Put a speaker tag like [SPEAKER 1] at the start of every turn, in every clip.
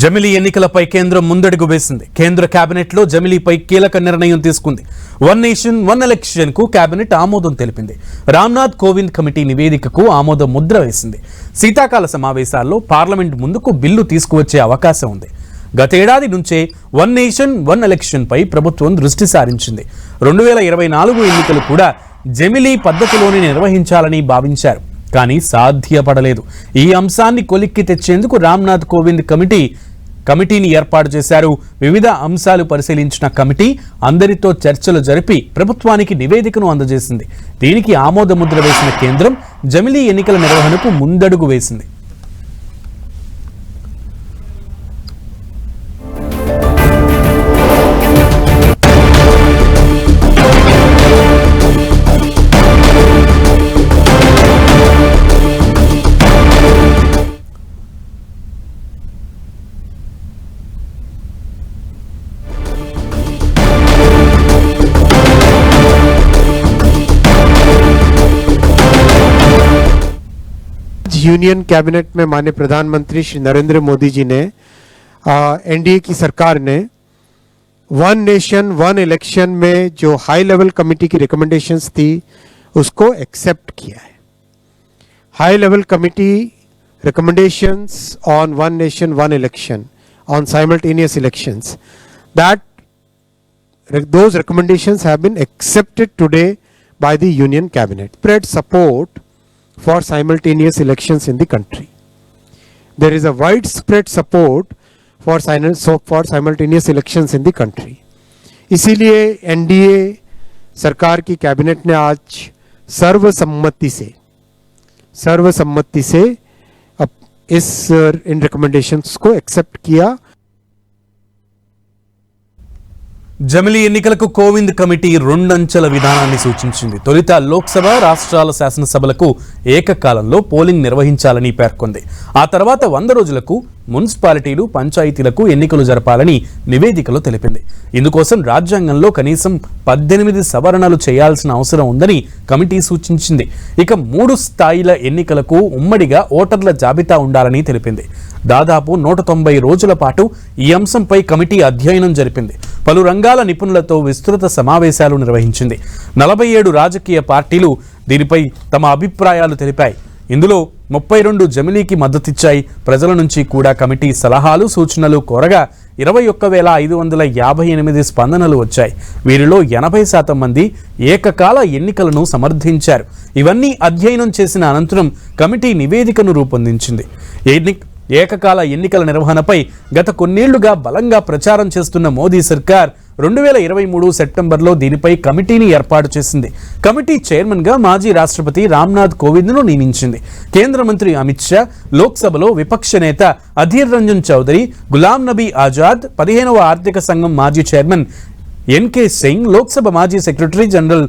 [SPEAKER 1] జమిలీ ఎన్నికలపై కేంద్రం ముందడుగు వేసింది. కేంద్ర క్యాబినెట్లో జమిలీపై కీలక నిర్ణయం తీసుకుంది. వన్ నేషన్ వన్ ఎలక్షన్కు క్యాబినెట్ కేబినెట్ ఆమోదం తెలిపింది. రామ్నాథ్ కోవింద్ కమిటీ నివేదికకు ఆమోద ముద్ర వేసింది. శీతాకాల సమావేశాల్లో పార్లమెంట్ ముందుకు బిల్లు తీసుకువచ్చే అవకాశం ఉంది. గతేడాది నుంచే వన్ నేషన్ వన్ ఎలక్షన్పై ప్రభుత్వం దృష్టి సారించింది. రెండు వేల ఇరవై నాలుగు ఎన్నికలు కూడా జమిలీ పద్ధతిలోనే నిర్వహించాలని భావించారు. కానీ సాధ్యపడలేదు. ఈ అంశాన్ని కొలిక్కి తెచ్చేందుకు రామ్నాథ్ కోవింద్ కమిటీ కమిటీని ఏర్పాటు చేశారు. వివిధ అంశాలు పరిశీలించిన కమిటీ అందరితో చర్చలు జరిపి ప్రభుత్వానికి నివేదికను అందజేసింది. దీనికి ఆమోదముద్ర వేసిన కేంద్రం జమిలీ ఎన్నికల నిర్వహణకు ముందడుగు వేసింది.
[SPEAKER 2] यूनियन कैबिनेट में माननीय प्रधानमंत्री श्री नरेंद्र मोदी जी ने एनडीए की सरकार ने वन नेशन, वन इलेक्शन में जो हाई लेवल कमेटी की रिकमेंडेशन थी, उसको एक्सेप्ट किया है। High level committee recommendation on one nation, one election on simultaneous election that those recommendations have been accepted today by the union cabinet. Spread support for simultaneous elections in the country there is a widespread support for for simultaneous elections in the country इसीलिए NDA सरकार की cabinet ने आज सर्वसम्मति से सर्वसम्मति से अब इस अ, इन रिकमेंडेशंस को एक्सेप्ट किया
[SPEAKER 1] జమిలి ఎన్నికలకు కోవింద్ కమిటీ రెండంచెల విధానాన్ని సూచించింది. తొలుత లోక్సభ రాష్ట్రాల శాసనసభలకు ఏకకాలంలో పోలింగ్ నిర్వహించాలని పేర్కొంది. ఆ తర్వాత వంద రోజులకు మున్సిపాలిటీలు పంచాయతీలకు ఎన్నికలు జరపాలని నివేదికలో తెలిపింది. ఇందుకోసం రాజ్యాంగంలో కనీసం పద్దెనిమిది సవరణలు చేయాల్సిన అవసరం ఉందని కమిటీ సూచించింది. ఇక మూడు స్థాయిల ఎన్నికలకు ఉమ్మడిగా ఓటర్ల జాబితా ఉండాలని తెలిపింది. దాదాపు నూట తొంభై రోజుల పాటు ఈ అంశంపై కమిటీ అధ్యయనం జరిపింది. పలు రంగాల నిపుణులతో విస్తృత సమావేశాలు నిర్వహించింది. నలభై ఏడు రాజకీయ పార్టీలు దీనిపై తమ అభిప్రాయాలు తెలిపాయి. ఇందులో ముప్పై రెండు జమిలీకి మద్దతిచ్చాయి. ప్రజల నుంచి కూడా కమిటీ సలహాలు సూచనలు కోరగా ఇరవై ఒక్క వేల ఐదు వందల యాభై ఎనిమిది స్పందనలు వచ్చాయి. వీరిలో ఎనభై శాతం మంది ఏకకాల ఎన్నికలను సమర్థించారు. ఇవన్నీ అధ్యయనం చేసిన అనంతరం కమిటీ నివేదికను రూపొందించింది. ఎన్ని ఏకకాల ఎన్నికల నిర్వహణపై గత కొన్నేళ్ళుగా బలంగా ప్రచారం చేస్తున్న మోదీ సర్కార్ రెండు వేల ఇరవై మూడు సెప్టెంబర్లో దీనిపై కమిటీని ఏర్పాటు చేసింది. కమిటీ చైర్మన్గా మాజీ రాష్ట్రపతి రామ్నాథ్ కోవింద్ను నియమించింది. కేంద్ర మంత్రి అమిత్ షా లోక్సభలో విపక్ష నేత అధీర్ రంజన్ చౌదరి గులాం నబీ ఆజాద్ పదిహేనవ ఆర్థిక సంఘం మాజీ చైర్మన్ ఎన్కే సింగ్ లోక్సభ మాజీ secretary general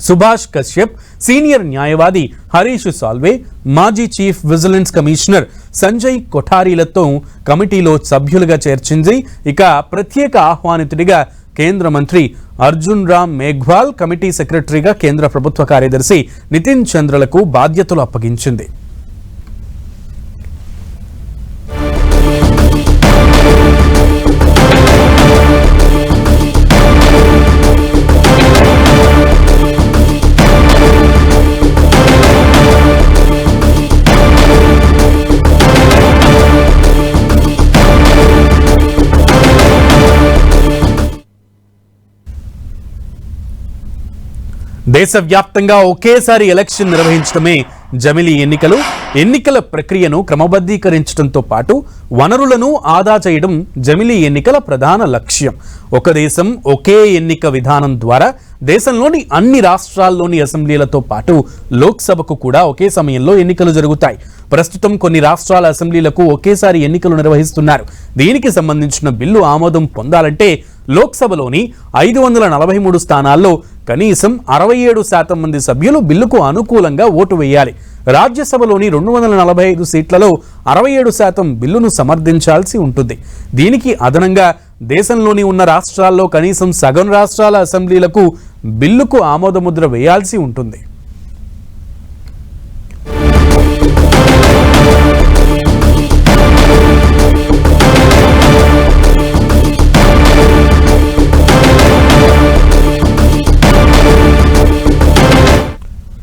[SPEAKER 1] Subhash Kashyap senior న్యాయవాది హరీష్ సాల్వే మాజీ చీఫ్ విజిలెన్స్ కమిషనర్ సంజయ్ కొఠారీలతో కమిటీలో సభ్యులుగా చేర్చింది. ఇక ప్రత్యేక ఆహ్వానితుడిగా కేంద్ర మంత్రి అర్జున్ రామ్ మేఘ్వాల్ కమిటీ సెక్రటరీగా కేంద్ర ప్రభుత్వ కార్యదర్శి నితిన్ చంద్రలకు బాధ్యతలు అప్పగించింది. దేశవ్యాప్తంగా ఒకేసారి ఎలక్షన్ నిర్వహించడమే జమిలీ ఎన్నికలు ఎన్నికల ప్రక్రియను క్రమబద్ధీకరించడంతో పాటు వనరులను ఆదా చేయడం జమిలీ ఎన్నికల ప్రధాన లక్ష్యం. ఒక దేశం ఒకే ఎన్నిక విధానం ద్వారా దేశంలోని అన్ని రాష్ట్రాల్లోని అసెంబ్లీలతో పాటు లోక్సభకు కూడా ఒకే సమయంలో ఎన్నికలు జరుగుతాయి. ప్రస్తుతం కొన్ని రాష్ట్రాల అసెంబ్లీలకు ఒకేసారి ఎన్నికలు నిర్వహిస్తున్నారు. దీనికి సంబంధించిన బిల్లు ఆమోదం పొందాలంటే లోక్సభలోని ఐదు వందల నలభై మూడు స్థానాల్లో కనీసం అరవై ఏడు శాతం మంది సభ్యులు బిల్లుకు అనుకూలంగా ఓటు వేయాలి. రాజ్యసభలోని రెండు వందల నలభై ఐదు సీట్లలో అరవై ఏడు శాతం బిల్లును సమర్థించాల్సి ఉంటుంది. దీనికి అదనంగా దేశంలోని ఉన్న రాష్ట్రాల్లో కనీసం సగం రాష్ట్రాల అసెంబ్లీలకు బిల్లుకు ఆమోదముద్ర వేయాల్సి ఉంటుంది.